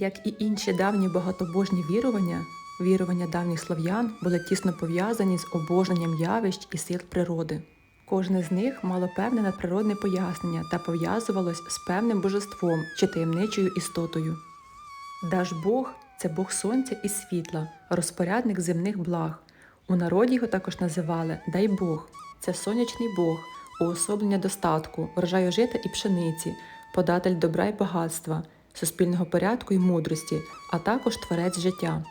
Як і інші давні багатобожні вірування, вірування давніх слов'ян були тісно пов'язані з обожненням явищ і сил природи. Кожне з них мало певне надприродне пояснення та пов'язувалось з певним божеством чи таємничою істотою. Дажбог це Бог сонця і світла, розпорядник земних благ. У народі його також називали Дай Бог. Це сонячний Бог, уособлення достатку, врожаю жита і пшениці, податель добра і багатства, суспільного порядку і мудрості, а також творець життя.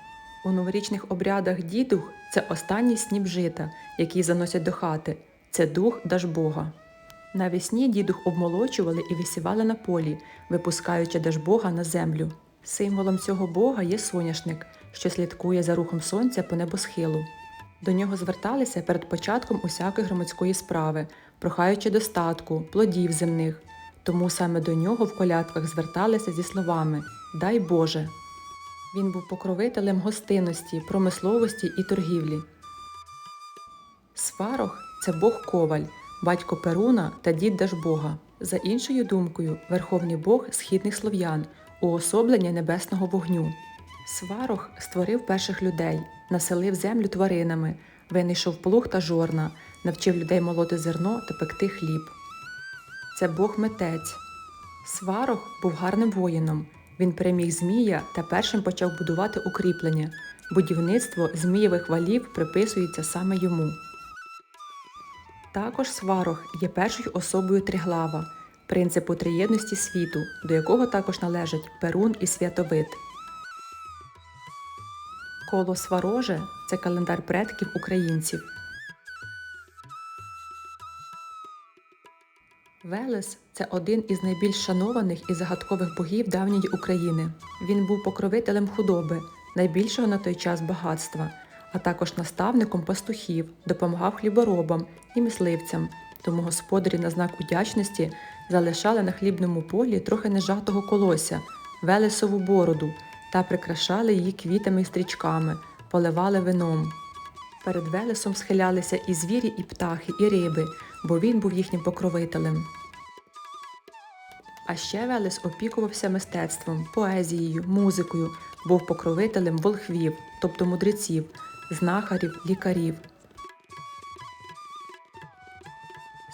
У новорічних обрядах дідух це останній сніп жита, який заносять до хати. Це дух Дажбога. Навесні дідух обмолочували і висівали на полі, випускаючи Дажбога на землю. Символом цього бога є соняшник, що слідкує за рухом сонця по небосхилу. До нього зверталися перед початком усякої громадської справи, прохаючи достатку, плодів земних. Тому саме до нього в колядках зверталися зі словами Дай Боже. Він був покровителем гостинності, промисловості і торгівлі. Сварог це Бог Коваль, батько Перуна та дід Дажбога. За іншою думкою, верховний Бог східних слов'ян, уособлення небесного вогню. Сварог створив перших людей, населив землю тваринами, винайшов плуг та жорна, навчив людей молоти зерно та пекти хліб. Це Бог митець. Сварог був гарним воїном. Він переміг Змія та першим почав будувати укріплення. Будівництво змієвих валів приписується саме йому. Також сварог є першою особою триглава, принципу триєдності світу, до якого також належать Перун і Святовид. Коло Свароже це календар предків українців. Велес це один із найбільш шанованих і загадкових богів давньої України. Він був покровителем худоби, найбільшого на той час багатства, а також наставником пастухів, допомагав хліборобам і мисливцям. Тому господарі на знак удячності залишали на хлібному полі трохи нежатого колося, велесову бороду та прикрашали її квітами і стрічками, поливали вином. Перед Велесом схилялися і звірі, і птахи, і риби, бо він був їхнім покровителем. А ще Велес опікувався мистецтвом, поезією, музикою, був покровителем волхвів, тобто мудреців, знахарів, лікарів.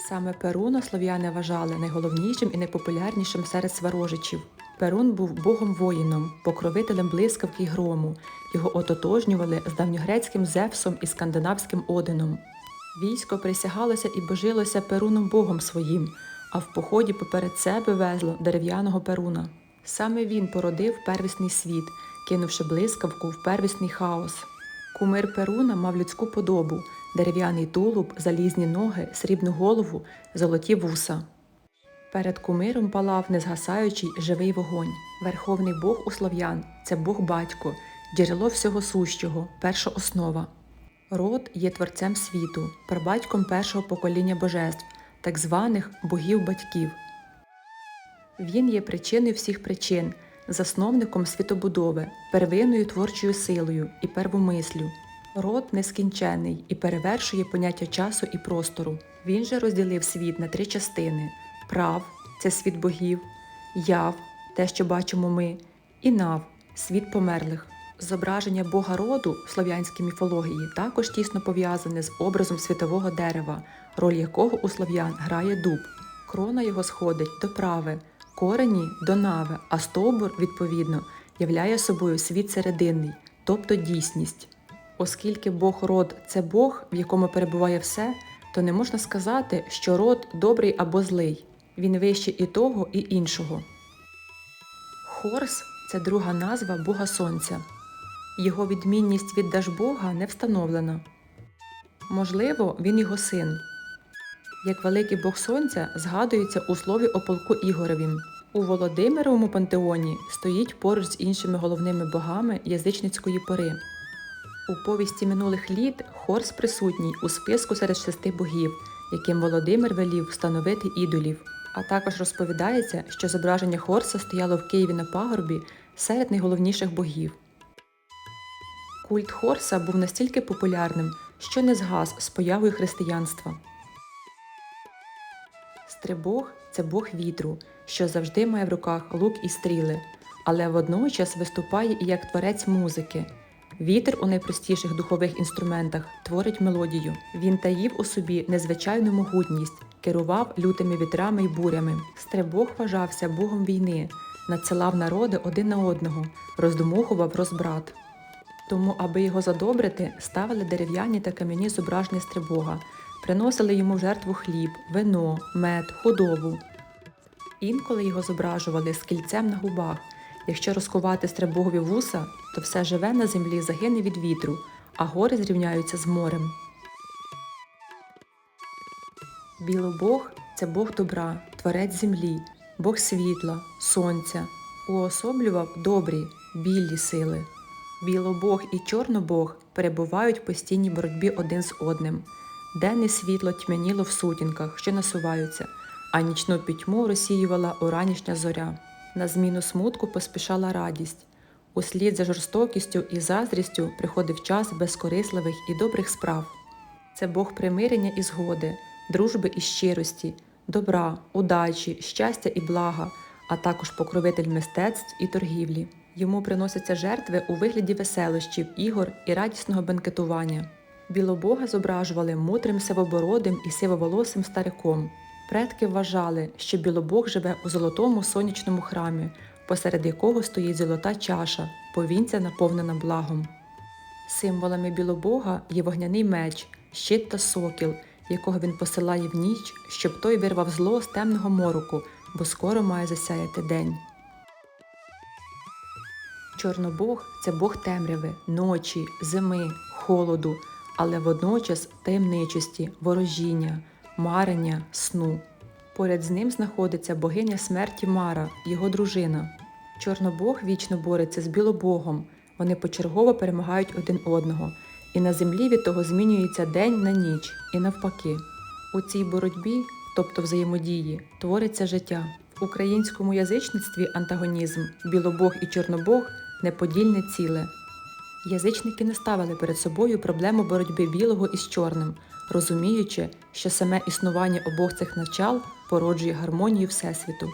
Саме Перуна слов'яни вважали найголовнішим і найпопулярнішим серед сварожичів. Перун був богом-воїном, покровителем блискавки й грому. Його ототожнювали з давньогрецьким Зевсом і скандинавським Одином. Військо присягалося і божилося Перуном богом своїм, а в поході поперед себе везло дерев'яного Перуна. Саме він породив первісний світ, кинувши блискавку в первісний хаос. Кумир Перуна мав людську подобу, дерев'яний тулуб, залізні ноги, срібну голову, золоті вуса. Перед кумиром палав незгасаючий живий вогонь. Верховний Бог у слов'ян це Бог батько, джерело всього сущого, перша основа. Род є творцем світу, прабатьком першого покоління божеств, так званих богів-батьків. Він є причиною всіх причин, засновником світобудови, первинною творчою силою і первомислю. Род нескінчений і перевершує поняття часу і простору. Він же розділив світ на три частини: прав це світ богів, яв те, що бачимо ми, і нав світ померлих. Зображення Бога роду в слов'янській міфології також тісно пов'язане з образом світового дерева, роль якого у слов'ян грає дуб. Крона його сходить до прави, корені до нави, а стовбур, відповідно, являє собою світ серединний, тобто дійсність. Оскільки Бог род це Бог, в якому перебуває все, то не можна сказати, що род добрий або злий. Він вищий і того, і іншого. Хорс це друга назва Бога Сонця. Його відмінність від Дажбога не встановлена. Можливо, він його син. Як великий Бог Сонця згадується у слові о полку Ігоревім. У Володимировому пантеоні стоїть поруч з іншими головними богами язичницької пори. У повісті минулих літ Хорс присутній у списку серед шести богів, яким Володимир велів встановити ідолів. А також розповідається, що зображення Хорса стояло в Києві на пагорбі серед найголовніших богів. Культ Хорса був настільки популярним, що не згас з появою християнства. Стрибог це бог вітру, що завжди має в руках лук і стріли. але водночас виступає і як творець музики. Вітер у найпростіших духових інструментах творить мелодію. Він таїв у собі незвичайну могутність, керував лютими вітрами й бурями. Стрибог вважався богом війни, надсилав народи один на одного, роздумухував розбрат. Тому, аби його задобрити, ставили дерев'яні та кам'яні зображення стрибога, приносили йому в жертву хліб, вино, мед, худобу. Інколи його зображували з кільцем на губах. Якщо розкувати стрибогові вуса, то все живе на землі загине від вітру, а гори зрівняються з морем. Білобог це Бог добра, творець землі, Бог світла, сонця, уособлював добрі, білі сили. Білобог і чорнобог перебувають в постійній боротьбі один з одним. Денне світло тьмяніло в сутінках, що насуваються, а нічну пітьму розсіювала уранішня зоря. На зміну смутку поспішала радість. Услід за жорстокістю і заздрістю приходив час безкорисливих і добрих справ. Це Бог примирення і згоди, дружби і щирості, добра, удачі, щастя і блага, а також покровитель мистецтв і торгівлі. Йому приносяться жертви у вигляді веселощів, ігор і радісного бенкетування. Білобога зображували мудрим сивобородим і сивоволосим стариком. Предки вважали, що білобог живе у золотому сонячному храмі, посеред якого стоїть золота чаша, повінця наповнена благом. Символами білобога є вогняний меч, щит та сокіл, якого він посилає в ніч, щоб той вирвав зло з темного мороку, бо скоро має засяяти день. Чорнобог це Бог темряви, ночі, зими, холоду, але водночас таємничості, ворожіння, марення, сну. Поряд з ним знаходиться богиня смерті Мара, його дружина. Чорнобог вічно бореться з білобогом, вони почергово перемагають один одного, і на землі від того змінюється день на ніч, і навпаки. У цій боротьбі, тобто взаємодії, твориться життя. В українському язичництві антагонізм, білобог і чорнобог неподільне ціле. Язичники не ставили перед собою проблему боротьби білого із чорним, розуміючи, що саме існування обох цих начал породжує гармонію Всесвіту.